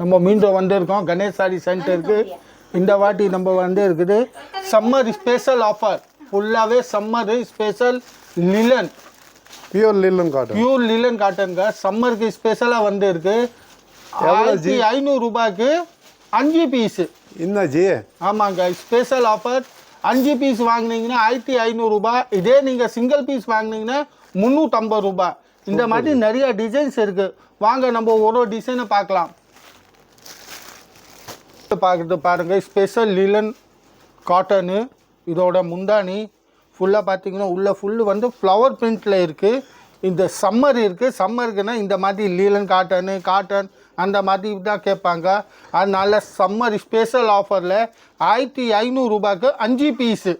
நம்ம மீண்டும் வந்திருக்கோம். கணேஷ் சாரி சென்டருக்கு இந்த வாட்டி நம்ம வந்து இருக்குது சம்மர் ஸ்பெஷல் ஆஃபர் ஃபுல்லாகவே summer special linen pure linen cotton pure linen காட்டனுங்க சம்மருக்கு ஸ்பெஷலாக வந்து இருக்கு ஆயிரத்தி ஐநூறு ரூபாய்க்கு அஞ்சு பீஸு என்னாச்சு ஆமாங்க. ஸ்பெஷல் ஆஃபர் அஞ்சு பீஸ் வாங்குனீங்கன்னா ஆயிரத்தி ஐநூறுரூபா இதே நீங்கள் சிங்கிள் பீஸ் வாங்குனீங்கன்னா முந்நூற்றம்பது ரூபாய். இந்த மாதிரி நிறைய டிசைன்ஸ் இருக்குது வாங்க நம்ம ஒரு டிசைனை பார்க்கலாம். பார்க்குறது பாருங்கள் ஸ்பெஷல் லிலன் காட்டனு இதோட முந்தானி ஃபுல்லாக பார்த்தீங்கன்னா உள்ள ஃபுல்லு வந்து ஃப்ளவர் பிரிண்டில் இருக்குது இந்த சம்மர் இருக்குது சம்மருக்குன்னா இந்த மாதிரி லீலன் காட்டனு காட்டன் அந்த மாதிரி தான் கேட்பாங்க. அதனால் சம்மர் ஸ்பெஷல் ஆஃபரில் ஆயிரத்தி ஐநூறுரூபாய்க்கு அஞ்சு பீஸு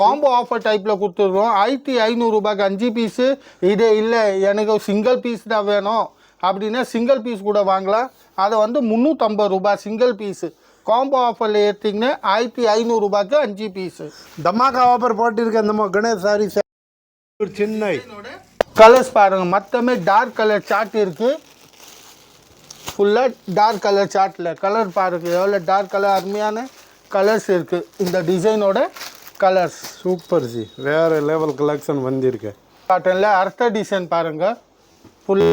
காம்போ ஆஃபர் டைப்பில் கொடுத்துருக்கோம். ஆயிரத்தி ஐநூறுரூபாய்க்கு அஞ்சு பீஸு இதே இல்லை எனக்கு சிங்கிள் பீஸ் தான் வேணும். அப்படின்னா சிங்கிள் பீஸ் கூட வாங்கலாம். அதை வந்து முந்நூற்றம்பது ரூபாய் சிங்கிள் பீஸு காம்போ ஆஃபரில் எடுத்திங்கன்னா ஆயிரத்தி ஐநூறுரூபாய்க்கு அஞ்சு பீஸு தமாக்கா ஆஃபர் போட்டிருக்கேன் நம்ம கணேஷ் சாரி சென்னை. கலர்ஸ் பாருங்கள் மொத்தமே டார்க் கலர் சார்ட் இருக்குது ஃபுல்லாக டார்க் கலர் சார்ட்டில் கலர் பாருங்கள் எவ்வளோ டார்க் கலர் அருமையான கலர்ஸ் இருக்குது இந்த டிசைனோட கலர்ஸ் சூப்பர் ஜி வேற லெவல் கலெக்ஷன் வந்திருக்கு. காட்டனில் அர்த்த டிசைன் பாருங்கள் ஃபுல்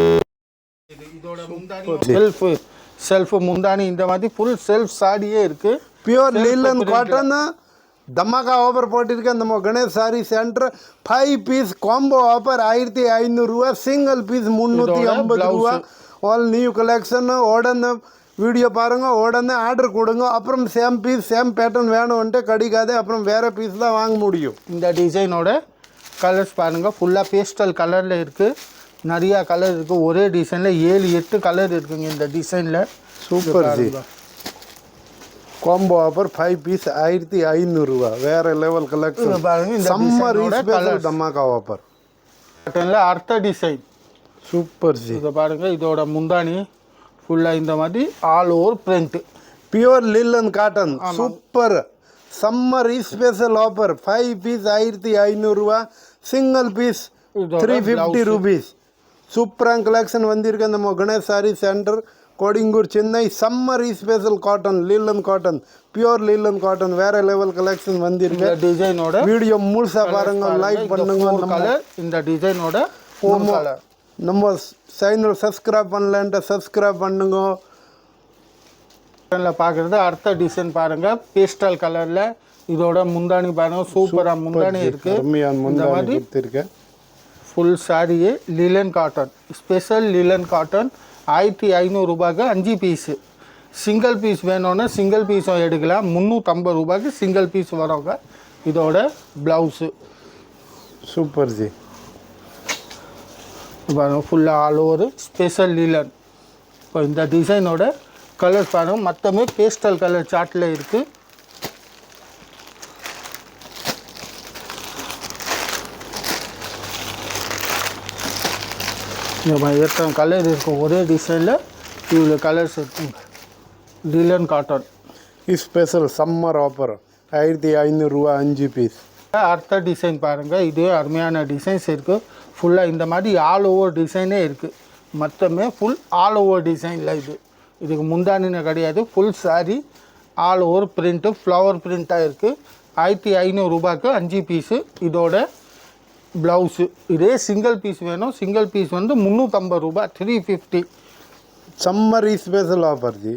இதோட செல்ஃப் முந்தானி இந்த மாதிரி ஃபுல் செல்ஃப் சாடியே இருக்குது பியூர் லில்லன் காட்டன் தமாக்கா ஆஃபர் போட்டிருக்கேன் நம்ம Ganesh sari centre five piece combo offer ஆயிரத்தி ஐநூறுரூவா சிங்கிள் பீஸ் முந்நூற்றி ஐம்பது. ரூபா. ஆல் நியூ கலெக்ஷன் உடனே வீடியோ பாருங்க. உடனே ஆர்டர் கொடுங்க. அப்புறம் சேம் பீஸ் சேம் பேட்டர்ன் வேணும்ன்ட்டு கிடைக்காது. அப்புறம் வேற பீஸ் தான் வாங்க முடியும். இந்த டிசைனோட கலர்ஸ் பாருங்கள் ஃபுல்லாக பேஸ்டல் கலரில் இருக்குது நிறையா கலர் இருக்குது ஒரே டிசைனில் ஏழு எட்டு கலர் இருக்குங்க இந்த டிசைனில் super ji. Combo offer five piece ஆயிரத்தி ஐநூறுரூவா வேற லெவல் கலெக்ஷன் பாருங்க இந்த சம்மர் ஸ்பெஷல் கலர்ஸ் தமாக்கா ஆஃபர் காட்டனில் அர்த்த டிசைன் சூப்பர் ஜி. இதை பாருங்கள் இதோட முந்தானி ஃபுல்லாக இந்த மாதிரி all over print pure linen cotton super summer special offer five piece ஆயிரத்தி ஐநூறுரூவா single piece three fifty rupees சூப்பரான கலெக்ஷன் வந்திருக்கு. நம்ம Ganesh saree centre Kodungaiyur Chennai summer special cotton linen cotton pure linen cotton வேற level collection வந்திருக்கு. டிசைனோட video முழுசா பாருங்க லைக் பண்ணுங்க இந்த டிசைனோட நம்ம சேனல் சப்ஸ்கிரைப் பண்ணலன்ட்டு சப்ஸ்கிரைப் பண்ணுங்க. பார்க்குறது அர்த்த டிசைன் பாருங்கள் பேஸ்டல் கலரில் இதோட முந்தானி பாருங்கள் சூப்பராக முந்தானி இருக்குது இந்த மாதிரி full சாரியே linen cotton special linen cotton ஆயிரத்தி ஐநூறுரூபாய்க்கு அஞ்சு பீஸு சிங்கிள் பீஸ் வேணும்னா சிங்கிள் பீஸும் எடுக்கலாம். முந்நூற்றம்பது ரூபாய்க்கு சிங்கிள் பீஸ் வரவங்க இதோட ப்ளவுஸு சூப்பர் ஜி பாருங்க ஃபுல்லாக ஆல் ஓவர் ஸ்பெஷல் லிலன் இப்போ இந்த டிசைனோட கலர் பாருங்க மொத்தமே பேஸ்டல் கலர் சார்ட்டில் இருக்குது இந்த மாதிரி எத்தனை கலர் இருக்கும் ஒரே டிசைனில் இவ்வளோ கலர்ஸ் இருக்குங்க linen cotton special summer offer ஆயிரத்தி ஐநூறுரூவா அஞ்சு பீஸ் அர்த்த டிசைன் பாருங்கள் இதே அருமையான டிசைன்ஸ் இருக்குது ஃபுல்லாக இந்த மாதிரி ஆல் ஓவர் டிசைனே இருக்குது மொத்தமே ஃபுல் ஆல் ஓவர் டிசைனில் இது. இதுக்கு முந்தானின கிடையாது. Full saree all over print flower பிரிண்ட்டாக இருக்குது ஆயிரத்தி ஐநூறுரூபாய்க்கு அஞ்சு பீஸு இதோட ப்ளவுஸு. இதே சிங்கிள் பீஸ் வேணும். சிங்கிள் பீஸ் வந்து முந்நூற்றம்பது ரூபாய். Three fifty summer special offer ji.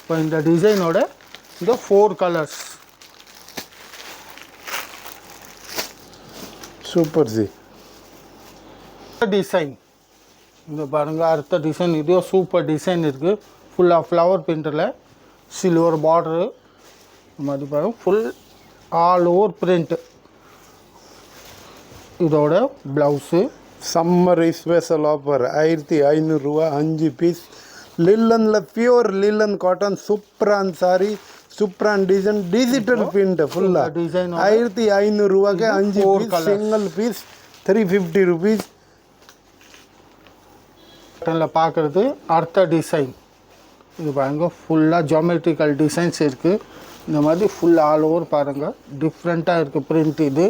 இப்போ இந்த டிசைனோட இந்த four colours super ji. Design இந்த பாருங்க அடுத்த டிசைன் இதோ சூப்பர் டிசைன் இருக்குது ஃபுல்லாக ஃப்ளவர் பிரிண்டில் சில்வர் பார்டரு இந்த மாதிரி பாருங்க ஃபுல் ஆல் ஓவர் பிரிண்ட் இதோட ப்ளவுஸு சம்மர் ஸ்பெஷல் ஆஃபர் ஆயிரத்தி ஐநூறுரூவா அஞ்சு பீஸ் லில்லனில் பியூர் லில்லன் காட்டன் சூப்பரான் சாரி சூப்பரான் டிசைன் டிஜிட்டல் பிரிண்ட் ஃபுல்லாக டிசைன் ஆயிரத்தி ஐநூறுரூவாக்கு அஞ்சு piece. Single piece three fifty rupees பேட்டர்னில் பார்க்குறது அடுத்த டிசைன் இது பாருங்க ஃபுல்லாக ஜாமெட்ரிக்கல் டிசைன்ஸ் இருக்குது இந்த மாதிரி ஃபுல் ஆல் ஓவர் பாருங்கள் டிஃப்ரெண்ட்டாக இருக்குது பிரிண்ட் இது.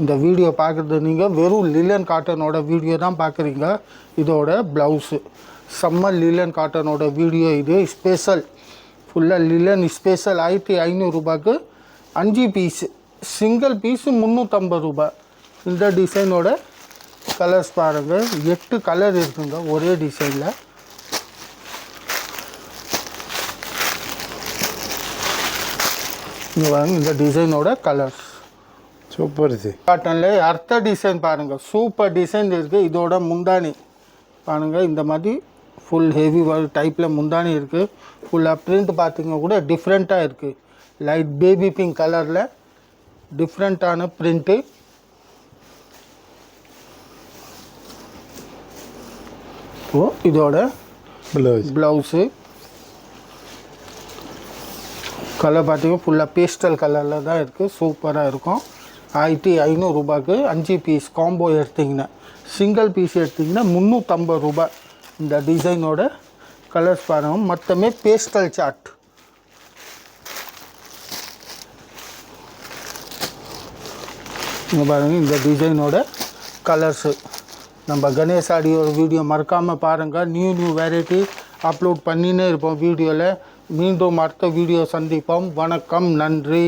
இந்த வீடியோ பார்க்குறது நீங்கள் வெறும் லிலன் காட்டனோட வீடியோ தான் பார்க்குறீங்க. இதோட ப்ளவுஸு சம்மர் லிலன் காட்டனோட வீடியோ இது. ஸ்பெஷல் ஃபுல்லாக லிலன் ஸ்பெஷல் ஆயிரத்தி ஐநூறுரூபாக்கு அஞ்சு பீஸு சிங்கிள் பீஸு முந்நூற்றம்பது ரூபாய். இந்த டிசைனோட கலர்ஸ் பாருங்கள் எட்டு கலர் இருக்குங்க. ஒரே டிசைனில் இங்கே வாங்க இந்த டிசைனோட கலர்ஸ் சூப்பர் ஜி காட்டனில் அர்த்த டிசைன் பாருங்கள் சூப்பர் டிசைன் இருக்குது இதோட முந்தானி பாருங்கள் இந்த மாதிரி ஃபுல் ஹெவி ஒர்க் டைப்பில் முந்தானி இருக்குது ஃபுல்லாக பிரிண்ட் பார்த்தீங்க கூட டிஃப்ரெண்ட்டாக இருக்குது லைட் பேபி பிங்க் கலரில் டிஃப்ரெண்ட்டான பிரிண்ட்டு ஓ இதோட ப்ளவுஸ் ப்ளவுஸு கலர் பார்த்தீங்கன்னா ஃபுல்லாக பேஸ்டல் கலரில் தான் இருக்குது சூப்பராக இருக்கும். ஆயிரத்தி ஐநூறுரூபாக்கு அஞ்சு பீஸ் காம்போ எடுத்திங்கன்னா சிங்கிள் பீஸ் எடுத்திங்கன்னா முந்நூற்றம்பது ரூபாய். இந்த டிசைனோட கலர்ஸ் பாருங்கள் மொத்தமே பேஸ்டல் சார்ட் இங்கே பாருங்கள் இந்த டிசைனோட கலர்ஸு நம்ம கணேஷ் ஆடியோட வீடியோ மறக்காமல் பாருங்கள் நியூ நியூ வெரைட்டி அப்லோட் பண்ணினே இருப்போம் வீடியோவில் மீண்டும் அடுத்த வீடியோ சந்திப்போம். வணக்கம் நன்றி.